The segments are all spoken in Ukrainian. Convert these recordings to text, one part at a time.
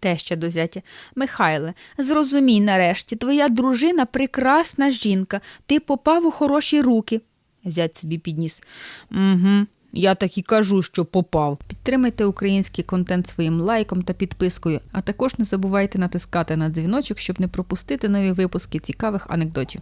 Теща до зятя. Михайле, зрозумій нарешті, твоя дружина прекрасна жінка. Ти попав у хороші руки. Зять собі підніс. Угу. Я так і кажу, що попав. Підтримайте український контент своїм лайком та підпискою, а також не забувайте натискати на дзвіночок, щоб не пропустити нові випуски цікавих анекдотів.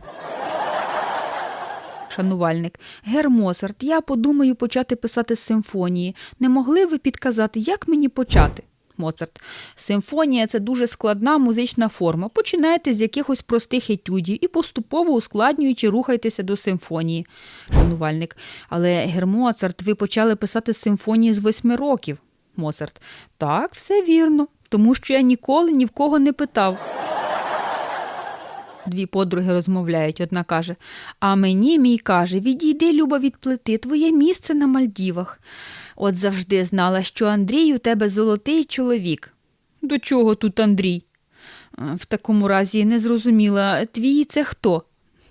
Шанувальник. Гер Моцарт, я подумаю почати писати симфонії. Не могли ви підказати, як мені почати? Моцарт. Симфонія це дуже складна музична форма. Починайте з якихось простих етюдів і поступово ускладнюючи рухайтеся до симфонії. Шанувальник. Але Гер Моцарт, ви почали писати симфонії з восьми років. Моцарт. Так, все вірно, тому що я ніколи ні в кого не питав. Дві подруги розмовляють. Одна каже: А мені мій каже: відійди, Люба, від плити, твоє місце на Мальдівах. От завжди знала, що Андрій у тебе золотий чоловік. До чого тут Андрій? «Е, В такому разі не зрозуміла, твій це хто?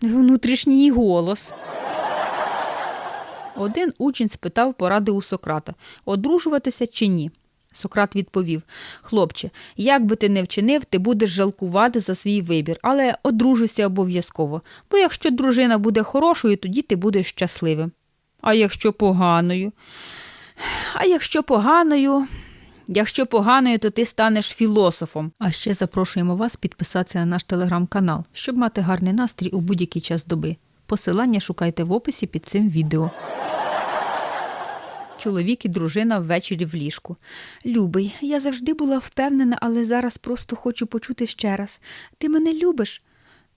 Внутрішній голос. Один учень спитав поради у Сократа одружуватися чи ні. Сократ відповів: Хлопче, як би ти не вчинив, ти будеш жалкувати за свій вибір, але одружуйся обов'язково, бо якщо дружина буде хорошою, тоді ти будеш щасливим. А якщо поганою? А якщо поганою, якщо поганою, то ти станеш філософом. А ще запрошуємо вас підписатися на наш телеграм-канал, щоб мати гарний настрій у будь-який час доби. Посилання шукайте в описі під цим відео. Чоловік і дружина ввечері в ліжку. Любий, я завжди була впевнена, але зараз просто хочу почути ще раз. Ти мене любиш?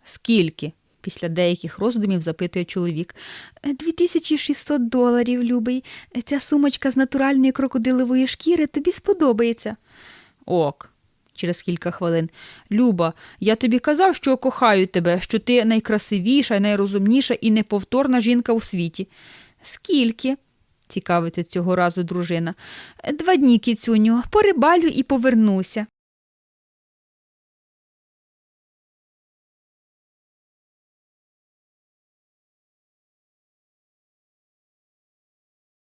Скільки? Після деяких роздумів запитує чоловік. «Е, 2600 доларів, любий. Ця сумочка з натуральної крокодилової шкіри тобі сподобається. Ок. Через кілька хвилин. Люба, я тобі казав, що кохаю тебе, що ти найкрасивіша, найрозумніша і неповторна жінка у світі. Скільки? Цікавиться цього разу дружина. Два дні, кіцюню, порибалю і повернуся.